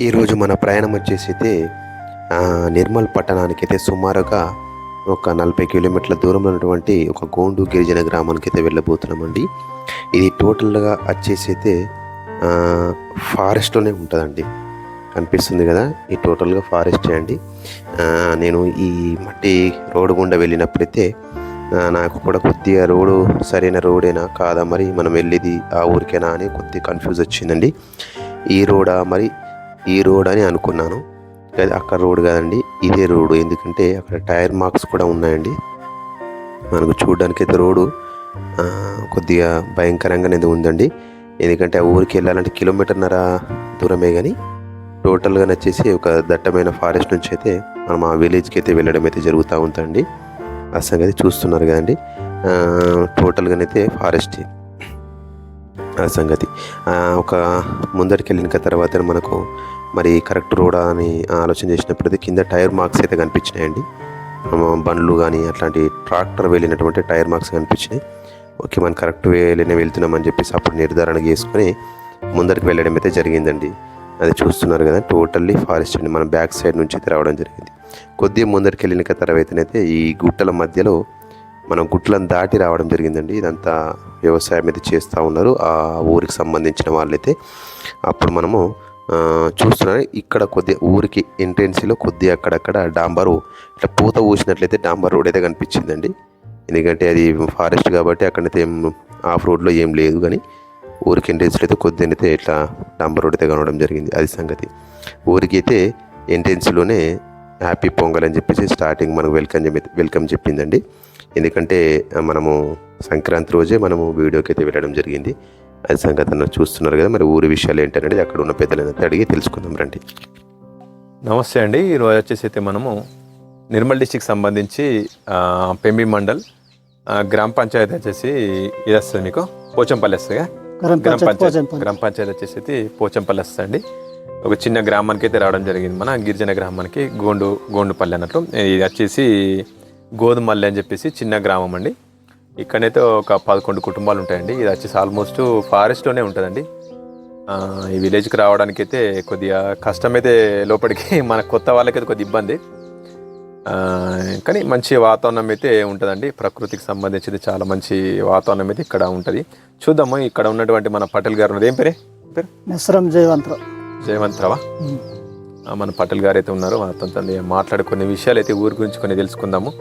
ఈరోజు మన ప్రయాణం వచ్చేసి అయితే నిర్మల్ పట్టణానికి అయితే సుమారుగా ఒక నలభై కిలోమీటర్ల దూరంలో ఉన్నటువంటి ఒక గోండు గిరిజన గ్రామానికి అయితే వెళ్ళబోతున్నామండి. ఇది టోటల్గా వచ్చేసి అయితే ఫారెస్ట్లోనే ఉంటుందండి. కనిపిస్తుంది కదా? ఈ టోటల్గా ఫారెస్టే అండి. నేను ఈ మట్టి రోడ్డు గుండా వెళ్ళినప్పుడైతే నాకు కూడా కొద్దిగా రోడ్డు సరైన రోడేనా కాదా మరి? మనం వెళ్ళేది ఆ ఊరికేనా అని కొద్దిగా కన్ఫ్యూజ్ వచ్చిందండి. ఈ రోడా మరి ఈ రోడ్ అని అనుకున్నాను. అది అక్కడ రోడ్ కాదండి ఇదే రోడ్డు ఎందుకంటే అక్కడ టైర్ మార్క్స్ కూడా ఉన్నాయండి. మనకు చూడడానికి అయితే రోడ్డు కొద్దిగా భయంకరంగానే ఉందండి. ఎందుకంటే ఆ ఊరికి వెళ్ళాలంటే కిలోమీటర్న్నర దూరమే కానీ టోటల్గా వచ్చేసి ఒక దట్టమైన ఫారెస్ట్ నుంచి అయితే మనం ఆ విలేజ్కి అయితే వెళ్ళడం అయితే జరుగుతూ ఉందండి. ఆ సంగతి చూస్తున్నారు కదండి. టోటల్గానైతే ఫారెస్ట్. ఆ సంగతి. ఒక ముందరికి వెళ్ళిన తర్వాత మనకు మరి కరెక్ట్ రోడా అని ఆలోచన చేసినప్పుడు కింద టైర్ మార్క్స్ అయితే కనిపించినాయండి. బండ్లు కానీ అట్లాంటి ట్రాక్టర్ వెళ్ళినటువంటి టైర్ మార్క్స్ కనిపించినాయి. ఓకే మనం కరెక్ట్ వేలోనే వెళ్తున్నామని చెప్పేసి అప్పుడు నిర్ధారణ చేసుకొని ముందరికి వెళ్ళడం అయితే జరిగిందండి. అది చూస్తున్నారు కదా టోటల్లీ ఫారెస్ట్ అండి. మన బ్యాక్ సైడ్ నుంచి అయితే రావడం జరిగింది. కొద్దిగా ముందరికి వెళ్ళిన తర్వాతనైతే ఈ గుట్టల మధ్యలో మనం గుట్లను దాటి రావడం జరిగిందండి. ఇదంతా వ్యవసాయం అయితే చేస్తూ ఉన్నారు. ఆ ఊరికి సంబంధించిన వాళ్ళైతే అప్పుడు మనము ఆ, ఇక్కడ కొద్దిగా ఊరికి ఎంట్రెన్సీలో కొద్దిగా అక్కడక్కడ డాంబరు ఇట్లా పూత ఊసినట్లయితే డాంబర్ రోడ్ అయితే కనిపించిందండి. ఎందుకంటే అది ఫారెస్ట్ కాబట్టి అక్కడైతే ఏం ఆఫ్ రోడ్లో ఏం లేదు కానీ ఊరికి ఎంట్రెన్స్లో అయితే కొద్దిగా అయితే ఇట్లా డాంబర్ రోడ్ అయితే కనవడం జరిగింది. అది సంగతి. ఊరికి అయితే ఎంట్రెన్స్లోనే హ్యాపీ పొంగల్ అని చెప్పేసి స్టార్టింగ్ మనకు వెల్కమ్ వెల్కమ్ చెప్పిందండి. ఎందుకంటే మనము సంక్రాంతి రోజే మనము వీడియోకి అయితే వెళ్ళడం జరిగింది. అది సంగతి చూస్తున్నారు కదా మరి ఊరి విషయాలు ఏంటనేది అక్కడ ఉన్న పెద్దలను అయితే అడిగి తెలుసుకుందాం రండి. నమస్తే అండి. ఈరోజు వచ్చేసి అయితే మనము నిర్మల్ డిస్టిక్ సంబంధించి పెంబి మండల్ గ్రామ పంచాయతీ వచ్చేసి ఇది వస్తుంది మీకు పోచంపల్లి వస్తుంది కదా? గ్రామ గ్రామ పంచాయతీ. గ్రామ పంచాయతీ వచ్చేసి అయితే పోచంపల్లి వస్తుంది ఒక చిన్న గ్రామానికి అయితే రావడం జరిగింది మన గిరిజన గ్రామానికి గోండు గోండుపల్లి అన్నట్లు. ఇది వచ్చేసి గోధుమల్లి అని చెప్పేసి చిన్న గ్రామం అండి. ఇక్కడైతే ఒక పదకొండు కుటుంబాలు ఉంటాయండి ఇది వచ్చేసి ఆల్మోస్ట్ ఫారెస్ట్లోనే ఉంటుందండి. ఈ విలేజ్కి రావడానికి అయితే కొద్దిగా కష్టమైతే లోపలికి మన కొత్త వాళ్ళకైతే కొద్ది ఇబ్బంది. కానీ మంచి వాతావరణం అయితే ఉంటుందండి. ప్రకృతికి సంబంధించింది చాలా మంచి వాతావరణం అయితే ఇక్కడ ఉంటుంది. చూద్దాము ఇక్కడ ఉన్నటువంటి మన పటేల్ గారు ఉన్నారు ఏం పేరే? పేరు? మిశ్రం జయవంతరావు. జయవంతరావా? మన పటేల్ గారు అయితే ఉన్నారు. అతనితో మాట్లాడే కొన్ని విషయాలు అయితే ఊరి గురించి కొన్ని తెలుసుకుందాము.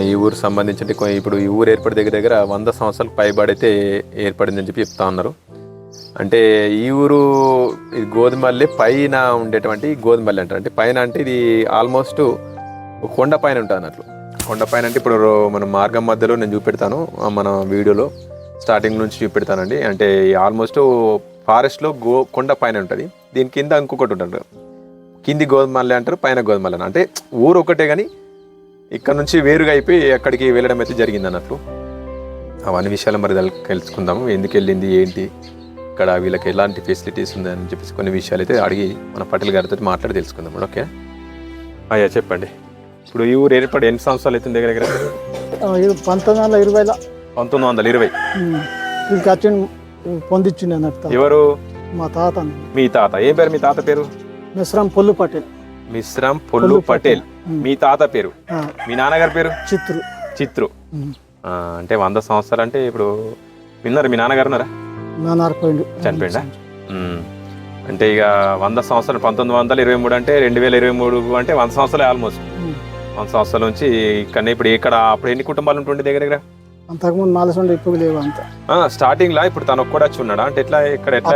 ఈ ఊరు సంబంధించి ఇప్పుడు ఈ ఊరు ఏర్పడి దగ్గర దగ్గర వంద సంవత్సరాలకు పైబడితే ఏర్పడిందని చెప్పి చెప్తా ఉన్నారు. అంటే ఈ ఊరు ఇది గోధుమల్లి పైన ఉండేటువంటి గోధుమల్లి అంటారు. అంటే పైన అంటే ఇది ఆల్మోస్ట్ కొండ పైన ఉంటుంది అన్నట్లు. కొండ పైన అంటే ఇప్పుడు రో- మన మార్గం మధ్యలో నేను చూపెడతాను. మన వీడియోలో స్టార్టింగ్ నుంచి చూపెడతానండి. అంటే ఆల్మోస్ట్ ఫారెస్ట్లో గో కొండ పైన ఉంటుంది. దీని కింద ఇంకొకటి ఉంటుంది. కింది గోధుమల్లి అంటారు పైన గోధుమల్లి అంటే ఊరు ఒకటే కానీ ఇక్కడ నుంచి వేరుగా అయిపోయి అక్కడికి వెళ్ళడం అయితే జరిగింది అన్నట్లు అవన్నీ విషయాలు మరి తెల్- తెలుసుకుందాము. ఎందుకు వెళ్ళింది ఏంటి ఇక్కడ వీళ్ళకి ఎలాంటి ఫెసిలిటీస్ ఉందని చెప్పేసి కొన్ని విషయాలు అయితే అడిగి మన పటేల్ గారితో మాట్లాడి తెలుసుకుందాం ఓకే? అయ్యా చెప్పండి. ఇప్పుడు ఈ ఊరు ఏర్పడి ఎన్ని సంవత్సరాలు అవుతుంది దగ్గర దగ్గర? పంతొమ్మిది వందల ఇరవైలో. పంతొమ్మిది వందల ఇరవై. వీళ్ళకి వచ్చి పొందించింది అన్నట్టు. ఎవరు? మా తాత మీ తాత. ఏం పేరు మీ తాత పేరు? మిశ్రం పొల్లు పటేల్. మిశ్రం పొల్లు పటేల్. మీ తాత పేరు? మీ నాన్నగారి పేరు? చిత్రు. చిత్రు. అంటే వంద సంవత్సరాలు అంటే ఇప్పుడు విన్నారు మీ నాన్నగారు ఉన్నారా? మ్మ్. అంటే ఇక వంద సంవత్సరాలు పంతొమ్మిది వందల ఇరవై మూడు అంటే రెండు వేల ఇరవై మూడు అంటే వంద సంవత్సరాలు ఆల్మోస్ట్. వంద సంవత్సరాల నుంచి ఇక్కడ ఇప్పుడు ఇక్కడ అప్పుడు ఎన్ని కుటుంబాలు ఉంటుండే దగ్గర దగ్గర? అంతకుముందు నాలుగు ఉండే ఇప్పుడు లేవు అంత. స్టార్టింగ్ లా ఇప్పుడు తను ఒక్కడే వచ్చి ఉన్నాడా? అంటే ఎట్లా ఇక్కడ ఎట్లా?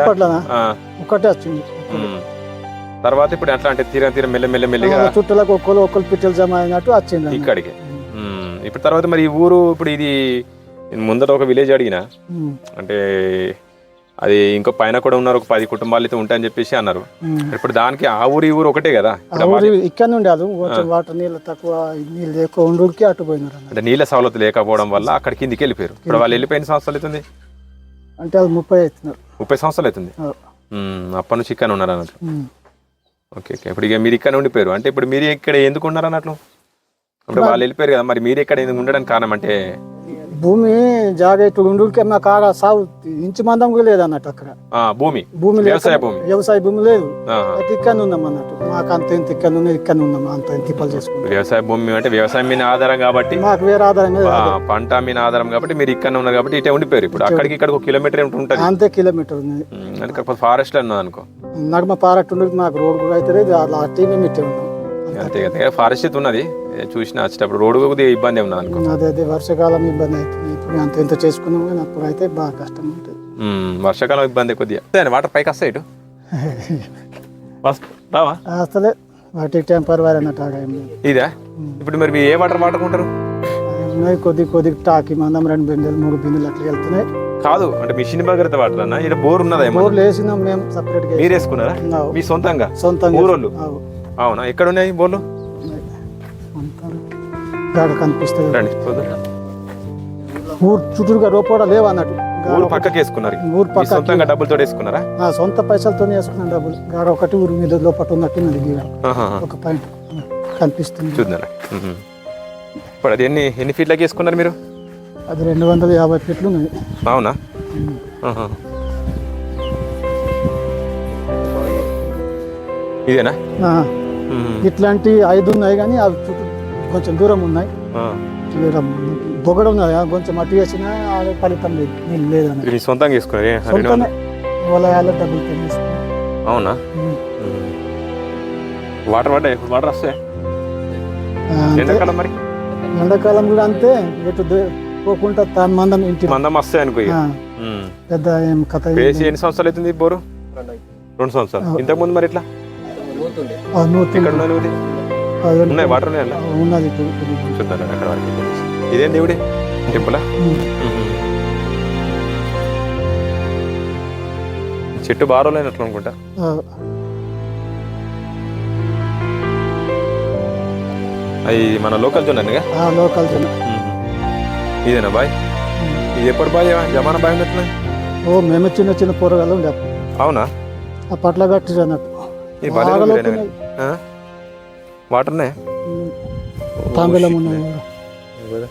ఒక్కటే వచ్చింది. తర్వాత ఇప్పుడు ఎట్లా అంటే తీర తీర మెల్ల మెల్ల మెల్లిగా చుట్టూలకు ఒక్కరు ఒక్కరు పిట్టలు జమ అయినట్టు వచ్చింది అన్నట్టు. ఇక్కడికి. ఇప్పుడు తర్వాత మరి ఈ ఊరు ఇప్పుడు ఇది ముందర ఒక విలేజ్ అడిగిన. అంటే అది ఇంకో పైన కూడా ఉన్నారు ఒక పది కుటుంబాలు అయితే ఉంటాయని చెప్పేసి అన్నారు. ఇప్పుడు దానికి ఆ ఊరు ఈ ఊరు ఒకటే కదా ఇక్కడ నుండి అది వాటర్ నీళ్ళు తక్కువ నీళ్ళు ఎక్కువ ఉండుకి అటు పోయినారు అన్నట్టు. అంటే నీళ్ళ సవలత లేకపోవడం వల్ల అక్కడ కిందికి వెళ్ళిపోయారు ఇప్పుడు వాళ్ళు వెళ్ళిపోయిన సంవత్సరాలు అవుతుంది అంటే అది ముప్పై అవుతున్నారు ముప్పై సంవత్సరాలు అవుతుంది. అప్పటి నుంచి ఇక్కడ ఉన్నారు అన్నట్లు ఉమ్. Okay okay. ఇప్పుడు ఇక మీరు ఇక్కడ ఉండిపోయారు అంటే ఇప్పుడు మీరు ఇక్కడ ఎందుకు ఉన్నారు అన్నట్లు ఇప్పుడు వాళ్ళు వెళ్ళిపోయారు కదా మరి మీరు ఇక్కడ ఎందుకు ఉండడానికి కారణం అంటే భూమి జాగ్రత్త ఉండుకే మాకు ఆడ సాగు ఇంచు మందం కూడా లేదు అన్నట్టు అక్కడ భూమి. భూమి వ్యవసాయ భూమి. వ్యవసాయ భూమి లేదు. అయితే ఇక్కడ ఉన్నాం అన్నట్టు. మాకు అంత ఇంత ఇక్కడ ఉన్నది ఇక్కడ ఉన్నాం అంత ఇంత తిప్పలు చేసుకుంటాం. వ్యవసాయ భూమి అంటే వ్యవసాయం మీద ఆధారం కాబట్టి. మాకు వేరే ఆదాయం లేదు. ఆ, పంట మీద ఆధారం కాబట్టి మీరు ఇక్కడ ఉన్నారు కాబట్టి ఇటే ఉండిపోయారు. ఇప్పుడు అక్కడికి ఇక్కడికి ఒక కిలోమీటర్ ఉంటుంది. అంతే కిలోమీటర్ ఉన్నది అందుకే ఫారెస్ట్లో ఉన్నది అనుకో. నడుమ పారట్టు ఉండదు మాకు రోడ్ కూడా అయితే అలా అట్టే మేము ఇట్టే ఉన్నాం. అంతే కదా ఫారెస్ట్ ఉన్నది. చూసినా వచ్చేటప్పుడు రోడ్డు కొద్దిగా ఇబ్బంది ఉన్నది అనుకో. అదే అదే వర్షాకాలం ఇబ్బంది అవుతుంది. ఇప్పుడు అంత ఇంత చేసుకున్నాం కానీ అప్పుడు అయితే బాగా కష్టం ఉంటుంది. వర్షాకాలం ఇబ్బంది కొద్దిగా. వాటర్ పైకి వస్తాయి ఇటు? రావా? అసలే వాటికి టెంపర్ వైర్ అన్నట్టు. ఇదా? ఇప్పుడు మరి ఏ వాటర్ వాడుకుంటారు? ఉన్నాయి కొద్ది కొద్ది టాకి మందం రెండు బిందెలు మూడు బిందెలు అట్లా వెళ్తున్నాయి. కాదు అంటే మిషన్ భగీరథ వాటర్ అన్న ఇక్కడ బోర్ ఉన్నదా ఏమన్నా? బోర్లు వేసినాం మేము సపరేట్గా మీరు వేసుకున్నారా. మీ సొంతంగా? సొంతంగా ఊరోళ్ళు? అవు. అవునా? ఎక్కడ ఉన్నాయి బోర్లు. గాడ కనిపిస్తుంది రండి చూద్దాం. ఊరు చుట్టూరుగా రూపాయలు లేవు అన్నట్టు. గాడ ఊరు పక్కకి వేసుకున్నారు. ఊరు మీ పక్కకి. సొంతంగా డబ్బులతో వేసుకున్నారా? ఆ సొంత పైసలతో వేసుకున్నాం డబ్బులు. గాడ ఒకటి ఊరు మీద లోపల ఉన్నట్టున్నది గీడ. ఆహాహా. ఒక పాయింట్ కనిపిస్తుంది. చూద్దాం. ఇప్పుడు అది ఎన్ని ఎన్ని ఫీట్లకి వేసుకున్నారు మీరు? అది రెండు వందల యాభై ఫీట్లు ఉన్నాయి అవునా? ఆహా. ఇదేనా? ఆ. ఇట్లాంటి ఐదు ఉన్నాయి కానీ అవి చుట్టూ కొంచెం దూరం ఉన్నాయి. బొగడ ఉన్నది. కొంచెం అటు వేసినా ఆ ఫలితం లేదు. నీళ్ళు ఇది మీ సొంతంగా? రెండు సొంతమే. వలయాల డబ్బులు తినేసుకున్నాం అవునా. వాటర్ పడ్డాయి? వాటర్ వస్తాయి? ఎండాకాలం మరి? ఎండాకాలం కూడా అంతే. ఎటు పోకుండా తాను మందం ఇంటి మందం వస్తాయి అనుకో. పెద్ద ఏం కథ వేసి లేదు. ఎన్ని సంవత్సరాలు అవుతుంది బోరు? రెండు సంవత్సరాలు. ఇంతకు ముందు మరి ఇట్లా ఇక్కడ ఉన్నాయి వాటర్ ఉన్నాయి అలా? ఆ, ఉన్నది ఇప్పుడు ఇప్పుడు. చూద్దాం అక్కడ వరకు ఇదేం దేవుడి? టెంపులా. చెట్టు బారోలైనట్లు అనుకుంటా. అవి మన లోకల్ జొన్నగా లోకల్ జన. ఇదేనా బాయ్? ఇది ఎప్పుడు బాయ్? జమానా బాయ్ ఉన్నట్లు ఓ మేము చిన్న చిన్న కూరగాయలు ఉండే. అవునా? ఆ పట్ల కట్టి అన్నట్టు ఇది బాగానే బాగా ఉంది లోతులు రేణు. ఆ? వాటర్ ఉన్నాయి. తాంబేలం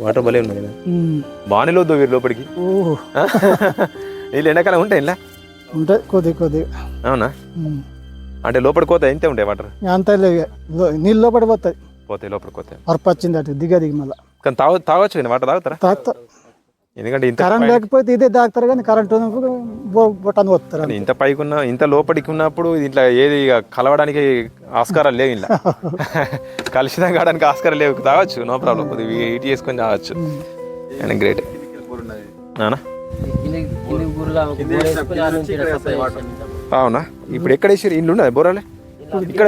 వాటర్ భలే ఉన్నాయి కదా. బాగానే లోద్దు వీరు లోపలికి. వీళ్ళు ఎండాకాలం ఉంటాయి ఇలా ఉంటాయి కొద్ది కొద్ది. అవునా. అంటే లోపలికి పోతాయి ఇంతే ఉంటాయి వాటర్? అంత నీళ్ళు లోపడి పోతాయి. పోతాయి లోపలికి పోతాయి వరపు వచ్చింది అటు దిగ దిగి మళ్ళీ. కానీ తాగ తాగొచ్చు కానీ వాటర్ తాగుతారా? తాగుతా. ఎందుకంటే ఇంత కరెంట్ లేకపోతే ఇదే తాగుతారు కానీ కరెంట్ ఉన్నప్పుడు బో- బొటాన్ వస్తారు ఇంత పైకి ఉన్న ఇంత లోపలికి ఉన్నప్పుడు ఇట్లా ఏది ఇక కలవడానికి ఆస్కారాలు లేవు ఇలా కలుషితం కావడానికి ఆస్కారం లేవు. తాగొచ్చు నో ప్రాబ్లం. కొద్దిగా హీట్ చేసుకొని తాగొచ్చు. And great. అవునా? ఇప్పుడు ఎక్కడ వేసారు ఇల్లు ఉన్నది? బోరాలే? ఇక్కడ.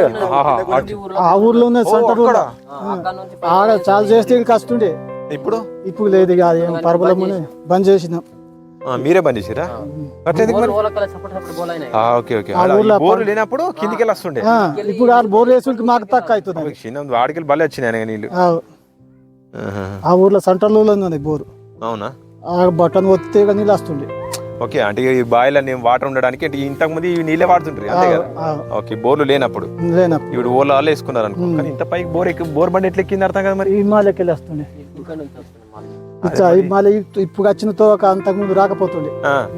ఆ ఊర్లో ఉన్న ఓ, సెంటర్. ఆడ చాలా చేస్తే వస్తుండే ఇప్పుడు? ఇప్పుడు లేదు ఇక అది పర్బలమునే బంద్ చేసినాం. ఆ, మీరే బంద్ చేసిరా? Okay okay. బోర్లు లేనప్పుడు కిందికి వెళ్ళి వస్తుండే. ఇప్పుడు ఆ బోర్ వేసుడికి మాకు తక్కువ అవుతుంది. చిన్న వాడికి బలి వచ్చినాయి నీళ్ళు. ఆ, ఊర్లో సెంటర్లో ఉన్నది బోరు. అవునా? ఆ బటన్ ఒత్తితే నీళ్ళు వస్తుండే. ఓకే అంటే ఈ బాయిలో నేను వాటర్ ఉండడానికి అంటే ఇంతకు ముందు ఈ నీళ్ళే వాడుతుంటారు అంతే కదా? ఓకే బోర్లు లేనప్పుడు. లేనప్పుడు. ఇప్పుడు వాళ్ళు వేసుకున్నారు అనుకో కానీ ఇంత పైకి బోర్ ఎక్కి బోర్ బండి ఎట్లా ఎక్కింది అర్థం కదా మరి? ఈ మాలకి వెళ్ళి ఇప్పు- ఇప్పుడు వచ్చినతో ఒక అంతకుముందు రాకపోతుండే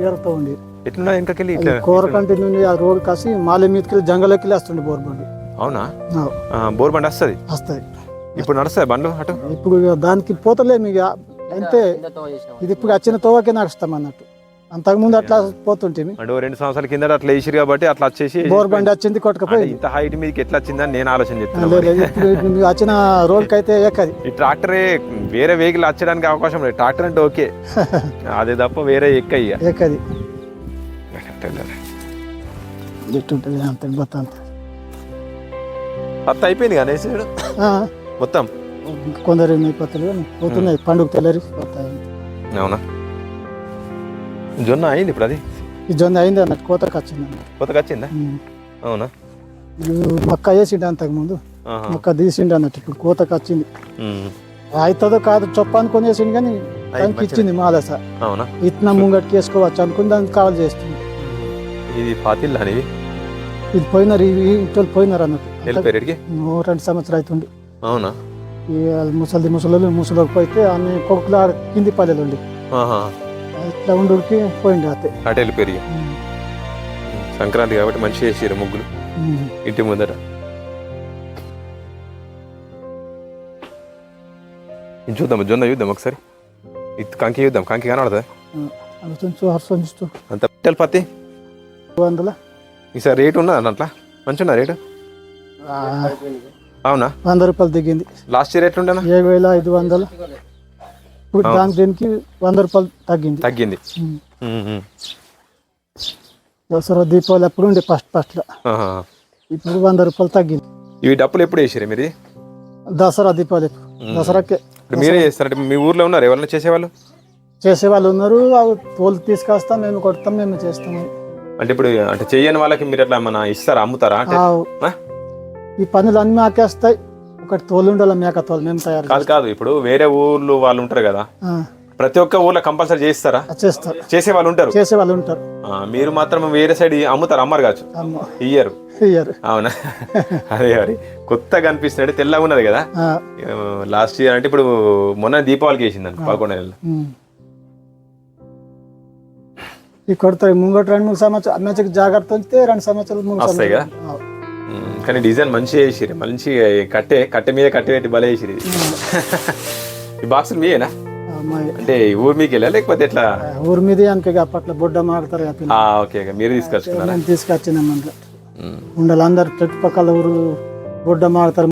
ఏరుతో ఉండి ఎట్లున్నా ఇంకకెళ్ళి ఇట్లా కోరకంటి నుండి ఆ రోడ్ కాసి మాల మీదకి వెళ్ళి జంగల్లోకి వెళ్ళి వస్తుండే బోర్ బండి అవునా? ఆ, ఆ, బోర్ బండి వస్తుంది. వస్తాయి ఇప్పుడు నడుస్తాయి బండ్లు అటు? ఇప్పుడు ఇక దానికి పోతలేము ఇక. అంతే. ఇది ఇప్పుడు వచ్చిన తోవకే నడుస్తాం అన్నట్టు. అంతకుముందు అట్లా పోతుంటే అంటే ఓ రెండు సంవత్సరాల కింద అట్లా వేసిరు కాబట్టి అట్లా వచ్చేసి బోర్ బండి వచ్చింది అంటే కొట్టుకపోయి ఇంత హైట్ మీదకి ఎట్లా వచ్చిందని నేను ఆలోచన ఇప్పుడు వచ్చిన రోడ్కి అయితే ఎక్కది ఈ ట్రాక్టరే వేరే వెహికల్ వచ్చడానికి అవకాశం లేదు. ట్రాక్టర్ అంటే ఓకే. అదే తప్ప వేరే ఎక్క ఎక్కది అంత మొత్తం అంత. అత్త అయిపోయింది కానీ మొత్తం? కొందరు కానీ పోతున్నాయి. పండుగ తెల్లరి పోతాయి. అవునా? జొన్న అయింది ఇప్పుడు అది? ఈ జొన్న అయింది అన్నట్టు కోతకు వచ్చింది కొత్తగా వచ్చిందా. అవునా? మొక్క వేసిండు అంతకుముందు. ఆహా. మొక్క తీసిండు అన్నట్టు ఇప్పుడు కోతకు వచ్చింది. అవుతుందో కాదు చొప్ప అనుకొని వేసిండు కానీ దానికి ఇచ్చింది మా దశ. అవునా? ఇతన ముంగటికి వేసుకోవచ్చు అనుకుని దానికి కావాలి చేస్తుంది. ఇది పాతిల్ అని ఇది పోయినారు ఇవి ఇటు పోయినారు అన్నట్టు. రెండు సంవత్సరాలు అవుతుంది అవునా? ఈ ముసలి ముసలి ముసలికి పోతే ఆమె కొడుకులు కింది పల్లెలు ఉండి. ఇట్లా ఉండుడికి పోయింది అతే. అటు వెళ్ళిపోయి సంక్రాంతి కాబట్టి మంచిగా వేసారు ముగ్గులు. ఇంటి ముందర. ఇది చూద్దాం జొన్న చూద్దాం ఒకసారి. ఇది కంకి చూద్దాం కంకి హర్షిస్తూ అంత పిట్టల పత్తి? వందల. ఈసారి రేటు ఉన్నదా దాంట్లో? మంచిగా ఉందా రేటు అవునా? వంద రూపాయలు దిగింది. లాస్ట్ ఇయర్ ఎట్లుండేనా? ఏడు వేల ఐదు వందలు. ఇప్పుడు దానికి దీనికి వంద రూపాయలు తగ్గింది. తగ్గింది. దసరా దీపావళి అప్పుడు ఉండే ఫస్ట్ ఫస్ట్లో. ఆహా. ఇప్పుడు వంద రూపాయలు తగ్గింది. ఇవి డప్పులు ఎప్పుడు వేసారు మీరు? దసరా దీపావళి. దసరాకే. మీరే చేస్తారంటే మీ ఊర్లో ఉన్నారు ఎవరైనా చేసేవాళ్ళు? చేసే వాళ్ళు ఉన్నారు అవి తోలు తీసుకొస్తాం మేము కొడతాం మేము చేస్తాము అంటే ఇప్పుడు అంటే చెయ్యని వాళ్ళకి మీరు అట్లా మన ఇస్తారా అమ్ముతారా? ఈ పనులు అన్ని మాకేస్తాయి. ఒకటి తోలు ఉండాలి మేక తోలు. మేము తయారు కాదు కాదు. ఇప్పుడు వేరే ఊర్లు వాళ్ళు ఉంటారు కదా. ప్రతి ఒక్క ఊర్లో కంపల్సరీ చేస్తారా చేస్తారు. చేసే వాళ్ళు ఉంటారు? చేసే వాళ్ళు ఉంటారు. మీరు మాత్రం వేరే సైడ్ అమ్ముతారు అమ్మరు కావచ్చు. ఇయ్యరు. ఇయ్యరు. అవునా? అదే మరి. కొత్తగా అనిపిస్తుంది తెల్లగా ఉన్నది కదా? లాస్ట్ ఇయర్ అంటే ఇప్పుడు మొన్న దీపావళికి అనుకో పదకొండు నెలలు. ఈ కొడతాయి ముంగట రెండు మూడు సంవత్సరాలు అమ్మాయికి జాగ్రత్త ఉంచితే రెండు సంవత్సరాలు మూడు వస్తాయి కదా? కానీ డిజైన్ మంచిగా వేసిరు మంచిగా కట్టే కట్టె మీద కట్టె పెట్టి బల వేసిరు. ఈ బాక్సులు మీయేనా? అంటే ఊరు మీకు వెళ్ళా లేకపోతే ఎట్లా? ఊరి మీద అనుక అప్పట్లో బొడ్డ మాడతారు ఓకే మీరు తీసుకొచ్చుకున్నారా? తీసుకొచ్చినాం. ఉండాలి అందరు చుట్టుపక్కల ఊరు బొడ్డ మాడతారు